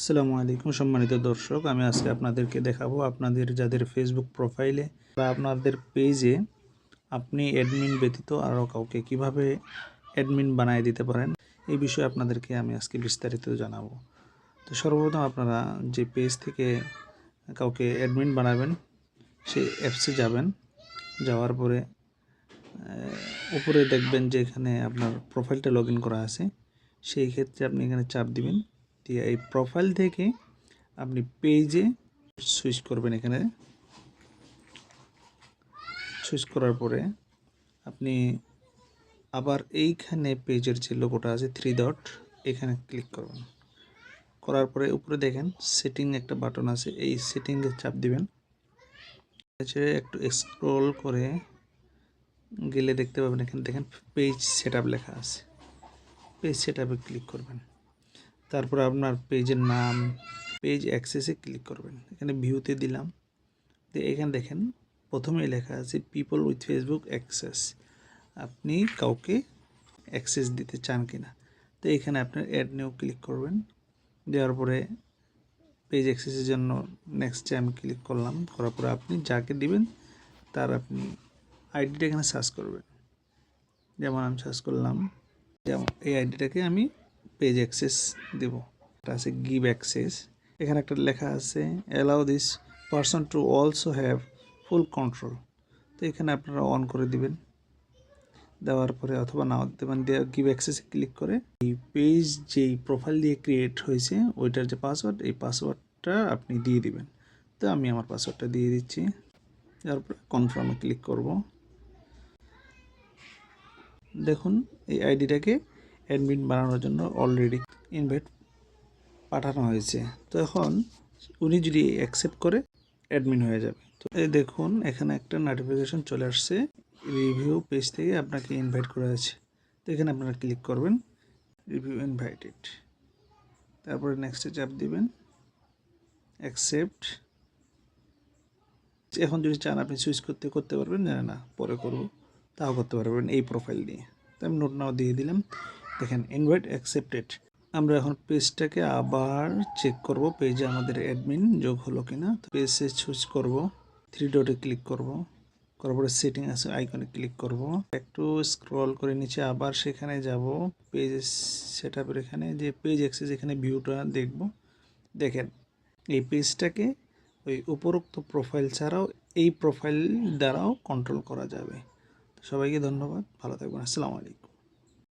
আসসালামু আলাইকুম সম্মানিত দর্শক, আমি আজকে আপনাদেরকে দেখাবো আপনাদের যাদের ফেসবুক প্রোফাইলে বা আপনাদের পেজে আপনি অ্যাডমিন ব্যতীত আরও কাউকে কীভাবে অ্যাডমিন বানিয়ে দিতে পারেন, এই বিষয়ে আপনাদেরকে আমি আজকে বিস্তারিত জানাব। তো সর্বপ্রথম আপনারা যে পেজ থেকে কাউকে অ্যাডমিন বানাবেন, সেই অ্যাপসে যাবেন। যাওয়ার পরে উপরে দেখবেন যে এখানে আপনার প্রোফাইলটা লগ করা আছে। সেই ক্ষেত্রে আপনি এখানে চাপ দিবেন। দিয়ে এই প্রোফাইল থেকে আপনি পেজে সুইচ করবেন এখানে। সুইচ করার পরে আপনি আবার এইখানে পেজের যে লোগোটা আছে থ্রি ডট এখানে ক্লিক করবেন। করার পরে উপরে দেখেন সেটিং একটা বাটন আছে, এই সেটিংয়ে চাপ দিবেন। একটু স্ক্রল করে গেলে দেখতে পাবেন এখানে দেখেন পেজ সেট লেখা আছে। পেজ সেট ক্লিক করবেন। তারপর আপনার পেজের নাম পেজ অ্যাক্সেসে ক্লিক করবেন। এখানে ভিউতে দিলাম। দিয়ে এখানে দেখেন প্রথমে লেখা আছে পিপল উইথ ফেসবুক অ্যাক্সেস আপনি কাউকে অ্যাক্সেস দিতে চান কিনা। তো এখানে আপনার অ্যাড নিউ ক্লিক করবেন। দেওয়ার পরে পেজ অ্যাক্সেসের জন্য নেক্সটে আমি ক্লিক করলাম। করার পরে আপনি যাকে দিবেন, তার আপনি আইডিটা এখানে সার্চ করবেন। যেমন আমি সার্চ করলাম, যেমন এই আইডিটাকে আমি পেজ অ্যাক্সেস দেব। এটা আছে গিভ অ্যাক্সেস এখানে একটা লেখা আছে allow this person to also have full control তো এখানে আপনারা অন করে দিবেন। দেওয়ার পরে অথবা নাও পারেন। দিয়ে গিভ অ্যাক্সেসে ক্লিক করে এই পেজ যেই প্রোফাইল দিয়ে ক্রিয়েট হয়েছে, ওইটার যে পাসওয়ার্ড এই পাসওয়ার্ডটা আপনি দিয়ে দিবেন। তো আমি আমার পাসওয়ার্ডটা দিয়ে দিচ্ছি। তারপরে কনফার্মে ক্লিক করব। দেখুন, এই আইডিটাকে অ্যাডমিন বানানোর জন্য অলরেডি ইনভাইট পাঠানো হয়েছে। তো এখন উনি যদি অ্যাকসেপ্ট করে অ্যাডমিন হয়ে যাবে। তো এই দেখুন, এখানে একটা নোটিফিকেশন চলে আসছে। রিভিউ পেজ থেকে আপনাকে ইনভাইট করা আছে তো এখানে আপনারা ক্লিক করবেন রিভিউ ইনভাইটেড তারপরে নেক্সটে চাপ দিবেন অ্যাকসেপ্ট এখন যদি চান আপনি সুইচ করতে করতে পারবেন, জানে না, পরে করব, তাও করতে পারবেন এই প্রোফাইল নিয়ে তো আমি নোট নাও দিয়ে দিলাম। দেখেন ইনভাইট অ্যাকসেপ্টেড আমরা এখন পেজটাকে আবার চেক করব। পেজে আমাদের অ্যাডমিন যোগ হলো কিনা। পেজে চুজ করব থ্রি ডটে ক্লিক করব। করার পরে সেটিং আছে আইকনে ক্লিক করব। একটু স্ক্রল করে নিচে আবার সেখানে যাব। পেজ সেট আপের এখানে, যে পেজ অ্যাক্সেস এখানে ভিউটা দেখব। দেখেন, এই পেজটাকে ওই উপরোক্ত প্রোফাইল ছাড়াও এই প্রোফাইল দ্বারাও কন্ট্রোল করা যাবে। সবাইকে ধন্যবাদ। ভালো থাকবেন। আসসালামু আলাইকুম।